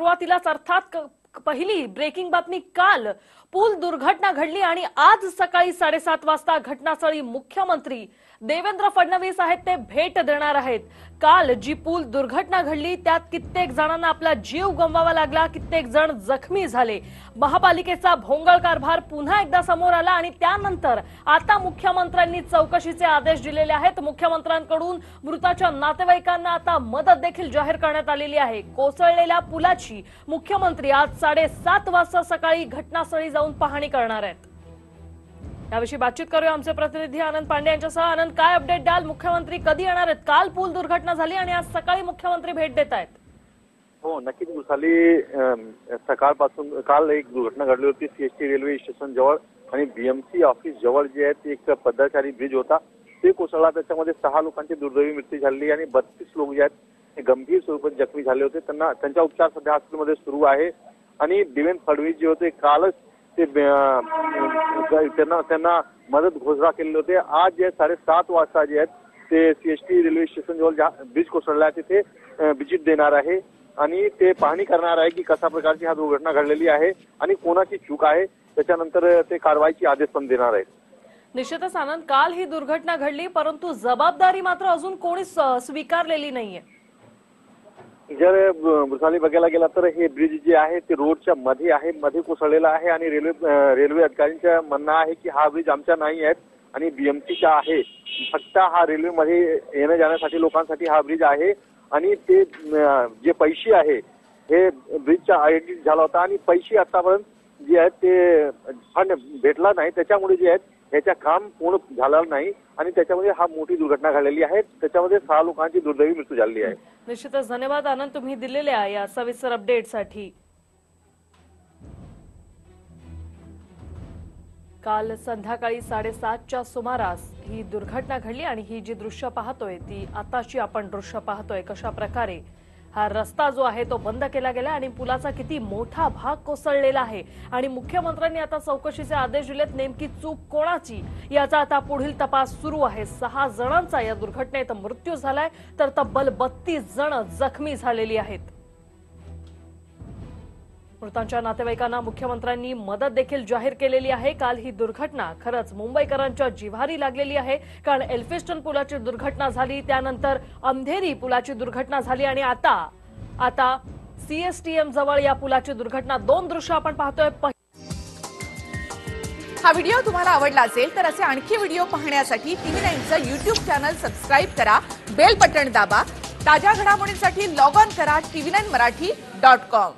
सुरुवातीलाच अर्थात पहिली ब्रेकिंग बातमी काल. पूल दुर्घटना घडली आणि आज सकाळी साडेसात वाजता घटनास्थळी मुख्यमंत्री देवेंद्र फडणवीस आहेत ते भेट देणार आहेत. काल जी पूल दुर्घटना घडली त्यात कित्येक जणांना आपला जीव गमवावा लागला कित्येक जण जखमी झाले. महापालिकेचा भोंगळ कारभार पुन्हा एकदा समोर आला आणि त्यानंतर आता मुख्यमंत्र्यांनी चौकशीचे आदेश दिलेले आहेत. मुख्यमंत्र्यांकडून मृताच्या नातेवाईकांना आता मदत देखील जाहीर करण्यात आलेली आहे. कोसळलेल्या पुलाची मुख्यमंत्री आज साडेसात वाजता सकाळी घटनास्थळी जाऊन पाहणी करणार आहेत. याविषयी बातचीत करूया आमचे प्रतिनिधी आनंद पांडे यांच्यासह. आनंद काय अपडेट द्याल? मुख्यमंत्री कधी येणार आहेत? काल पूल दुर्घटना झाली आणि आज सकाळी मुख्यमंत्री भेट देत आहेत. हो नक्कीच. मुसाली सकाळपासून काल एक दुर्घटना घडली होती. सीएसटी रेल्वे स्टेशन जवळ आणि बीएमसी ऑफिस जवळ जे आहे ते एक पदाचारी ब्रिज होता. ते कोसळला. त्याच्यामध्ये सहा लोकांची दुर्दैवी मृत्यू झाली आणि बत्तीस लोक जे आहेत ते गंभीर स्वरूपात जखमी झाले होते. त्यांना त्यांचा उपचार सध्या हॉस्पिटलमध्ये सुरू आहे. आणि देवेंद्र फडणवीस जे होते कालच ते त्यांना त्यांना मदत घोषणा केलेली होते. आज जे साडेसात वाजता जे आहेत ते सीएसटी रेल्वे स्टेशन जवळ ज्या ब्रिज कोसळला आहे तिथे विजिट देणार आहे. आणि ते पाहणी करणार आहे की कशा प्रकारची हा दुर्घटना घडलेली आहे आणि कोणाची चूक आहे त्याच्यानंतर ते कारवाईचे आदेश पण देणार आहेत. निश्चितच आनंद काल ही दुर्घटना घडली परंतु जबाबदारी मात्र अजून कोणी स्वीकारलेली नाहीये. जर अं, बघायला गेला तर हे ब्रिज जे आहे ते रोडच्या मध्ये आहे मध्ये कोसळलेलं आहे आणि रेल्वे रेल्वे अधिकाऱ्यांचं म्हणणं आहे की हा ब्रिज आमचा नाही आहे आणि बीएमसीचा आहे. फक्त हा रेल्वेमध्ये येण्या जाण्यासाठी लोकांसाठी हा ब्रिज आहे आणि ते जे पैसे आहे हे ब्रिजचा आयडेंटिटी झाला होता आणि पैसे आतापर्यंत जे आहेत ते फंड भेटला नाही. त्याच्यामुळे जे आहेत ह्याचं काम पूर्ण झालेलं नाही आणि त्याच्यामध्ये हा मोठी दुर्घटना घडलेली आहे. त्याच्यामध्ये सहा लोकांची दुर्दैवी मृत्यू झालेली आहे. निश्चितच धन्यवाद आनंद तुम्ही दिलेल्या या सविस्तर अपडेटसाठी. काल संध्याकाळी साडेसातच्या सुमारास ही दुर्घटना घडली आणि ही जी दृश्य पाहतोय ती आताची आपण दृश्य पाहतोय कशा प्रकारे हा रस्ता जो आहे तो बंद केला गेला आणि पुलाचा किती मोठा भाग कोसळलेला आहे. आणि मुख्यमंत्र्यांनी आता चौकशीचे आदेश दिलेत. नेमकी चूक कोणाची? याचा आता पुढील तपास सुरू आहे. सहा जणांचा या दुर्घटनेत मृत्यू झालाय. तर तब्बल बत्तीस जण जखमी झालेली आहेत. मृतांच्या नातेवाईकांना मुख्यमंत्र्यांनी मदत देखील जाहीर केलेली आहे. काल ही दुर्घटना खरंच मुंबईकरांच्या जिव्हारी लागलेली आहे. कारण एल्फिस्टन पुलाची दुर्घटना झाली त्यानंतर अंधेरी पुलाची दुर्घटना झाली आणि आता आता सीएसटीएम जवळ या पुलाची दुर्घटना. दोन दृश्य आपण पाहतोय. हा व्हिडिओ तुम्हाला आवडला असेल तर असे आणखी व्हिडिओ पाहण्यासाठी टीव्ही नाईनचं युट्यूब चॅनल सबस्क्राईब करा. बेल बटन दाबा. ताज्या घडामोडींसाठी लॉग ऑन करा. TV nine Marathi dot com.